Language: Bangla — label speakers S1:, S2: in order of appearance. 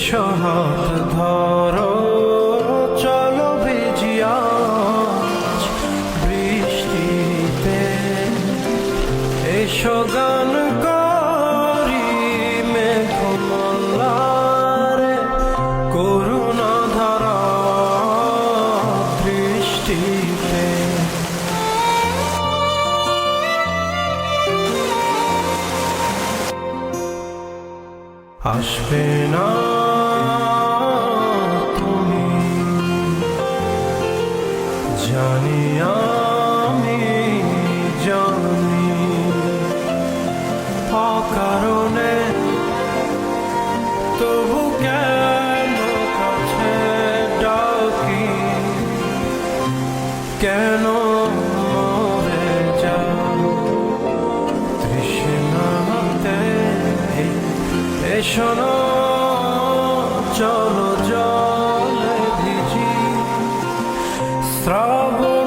S1: এসো হাত ধরো চলো বৃষ্টিতে। এসো গান করি মেঘমল্লারে করুণা ধারা দৃষ্টিতে আসবে না জানি আমি জানি অকারণে তবু কেন কাছে ডাকি? কেন মরে যাও? তৃষ্ণাতে এসো চলো struggle